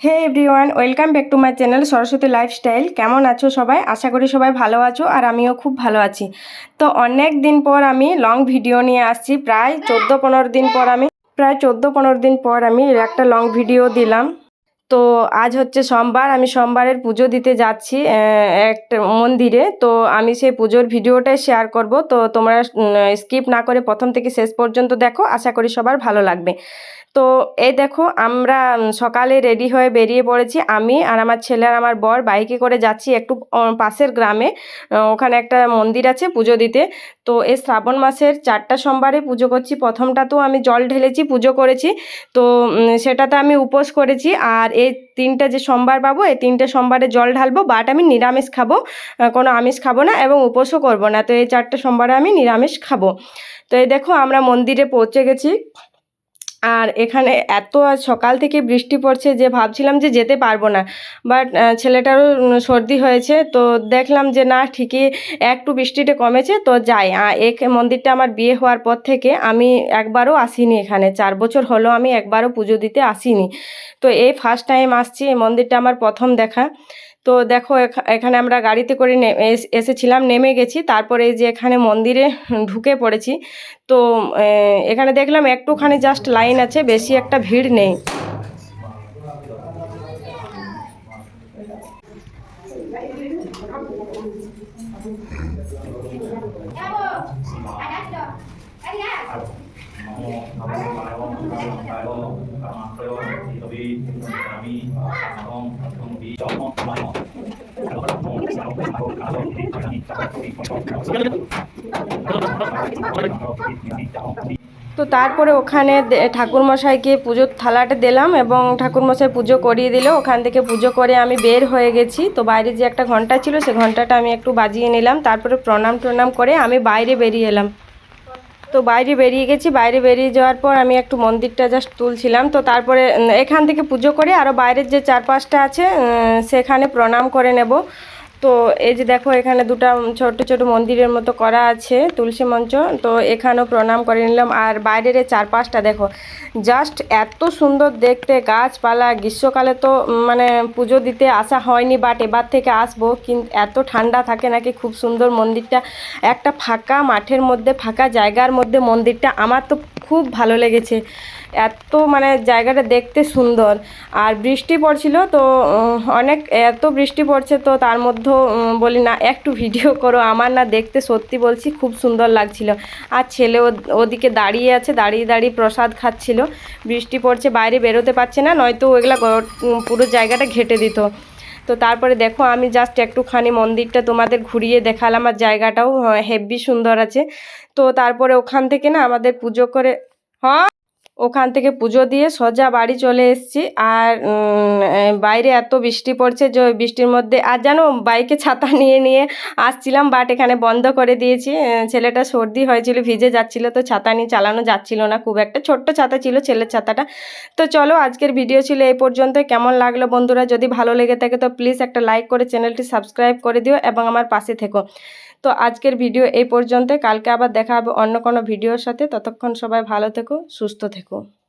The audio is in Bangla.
Hey everyone welcome back to my channel Saraswati lifestyle কেমন আছো সবাই? আশা করি সবাই ভালো আছো আর আমিও খুব ভালো আছি। তো অনেক দিন পর আমি লং ভিডিও নিয়ে আসছি, প্রায় চোদ্দ পনেরো দিন পর আমি, প্রায় চোদ্দ পনেরো দিন পর আমি একটা লং ভিডিও দিলাম। তো আজ হচ্ছে সোমবার, আমি সোমবারের পুজো দিতে যাচ্ছি একটা মন্দিরে। তো আমি সেই পুজোর ভিডিওটাই শেয়ার করব। তো তোমরা স্কিপ না করে প্রথম থেকে শেষ পর্যন্ত দেখো। আশা করি সবার ভালো লাগবে। তো এই দেখো, আমরা সকালে রেডি হয়ে বেরিয়ে পড়েছি। আমি আর আমার ছেলে আর আমার বর বাইকে করে যাচ্ছি একটু পাশের গ্রামে। ওখানে একটা মন্দির আছে পুজো দিতে। তো এই শ্রাবণ মাসের চারটা সোমবারে পুজো করছি। প্রথমটাতেও আমি জল ঢেলেছি, পুজো করেছি। তো সেটাতে আমি উপোস করেছি। আর এই তিনটে যে সোমবার পাবো, এই তিনটে সোমবারে জল ঢালবো, বাট আমি নিরামিষ খাব কোনো আমিষ খাব না এবং উপোসও করব না। তো এই চারটে সোমবারে আমি নিরামিষ খাব। তো এই দেখো আমরা মন্দিরে পৌঁছে গেছি। আর এখানে এত সকাল থেকে বৃষ্টি পড়ছে যে ভাবছিলাম যে যেতে পারব না। বাট ছেলেটারও সর্দি হয়েছে, তো দেখলাম যে না, ঠিকই একটু বৃষ্টিটা কমেছে, তো যাই। এক মন্দিরটা আমার বিয়ে হওয়ার পর থেকে আমি একবারও আসিনি এখানে। চার বছর হলো আমি একবারও পুজো দিতে আসিনি। তো এই ফার্স্ট টাইম আসছি, এই মন্দিরটা আমার প্রথম দেখা। তো দেখো এখা- এখানে আমরা গাড়িতে করে এসেছিলাম নেমে গেছি তারপরে যে এখানে মন্দিরে ঢুকে পড়েছি তো এখানে দেখলাম একটুখানি জাস্ট লাইন আছে বেশি একটা ভিড় নেই তো তারপরে ওখানে ঠাকুরমশাইকে পুজোর থালাটা দিলাম এবং ঠাকুরমশাই পুজো করিয়ে দিল। ওখান থেকে পুজো করে আমি বের হয়ে গেছি। তো বাইরে যে একটা ঘণ্টা ছিল, সে ঘন্টাটা আমি একটু বাজিয়ে নিলাম। তারপরে প্রণাম টনাম করে আমি বাইরে বেরিয়ে এলাম। তো বাইরে বেরিয়ে গেছি। বাইরে বেরিয়ে যাওয়ার পর আমি একটু মন্দিরটা জাস্ট তুলছিলাম। তো তারপরে এখান থেকে পুজো করে আরও বাইরের যে চারপাশটা আছে সেখানে প্রণাম করে নেব। তো এই যে দেখো, এখানে দুটো ছোট ছোট মন্দিরের মতো করা আছে, তুলসী মঞ্চ। তো এখানেও প্রণাম করে নিলাম। আর বাইরের এই চার পাঁচটা দেখো জাস্ট এত সুন্দর দেখতে। গাছপালা, গ্রীষ্মকালে তো মানে পুজো দিতে আসা হয়নি বাট এবার থেকে আসব। কিন্তু এত ঠান্ডা থাকে নাকি? খুব সুন্দর মন্দিরটা। একটা ফাঁকা মাঠের মধ্যে, ফাঁকা জায়গার মধ্যে মন্দিরটা। আমার তো খুব ভালো লেগেছে। এত মানে জায়গাটা দেখতে সুন্দর। আর বৃষ্টি পড়ছিল তো অনেক এত বৃষ্টি পড়ছে তো তার মধ্যেও বলি না, একটু ভিডিও করো। আমার না দেখতে সত্যি বলছি খুব সুন্দর লাগছিল। আর ছেলে ওদিকে দাঁড়িয়ে আছে, দাঁড়িয়ে দাঁড়িয়ে প্রসাদ খাচ্ছিল। বৃষ্টি পড়ছে, বাইরে বেরোতে পারছে না, নয়তো ওইগুলা পুরো জায়গাটা ঘেটে দিত। তো তারপরে দেখো, আমি জাস্ট একটুখানি মন্দিরটা তোমাদের ঘুরিয়ে দেখালাম আর জায়গাটাও হেভি সুন্দর আছে। তো তারপরে ওখান থেকে না আমাদের পুজো করে হ্যাঁ? ওখান থেকে পুজো দিয়ে সোজা বাড়ি চলে এসেছি। আর বাইরে এত বৃষ্টি পড়ছে যে বৃষ্টির মধ্যে, আর জানো, বাইকে ছাতা নিয়ে নিয়ে আসছিলাম বাট এখানে বন্ধ করে দিয়েছি। ছেলেটা সর্দি হয়েছিল, ভিজে যাচ্ছিল, তো ছাতা নিয়ে চালানো যাচ্ছিল না খুব একটা। ছোট্ট ছাতা ছিল ছেলের ছাতাটা। তো চলো, আজকের ভিডিও ছিল এই পর্যন্ত কেমন লাগল বন্ধুরা? যদি ভালো লেগে থাকে, তো প্লিজ একটা লাইক করে চ্যানেলটি সাবস্ক্রাইব করে দিও এবং আমার পাশে থেকো। তো আজকের ভিডিও এই পর্যন্ত কালকে আবার দেখা হবে অন্য কোনো ভিডিওর সাথে। ততক্ষণ সবাই ভালো থেকো, সুস্থ থেকো। আলাইকুম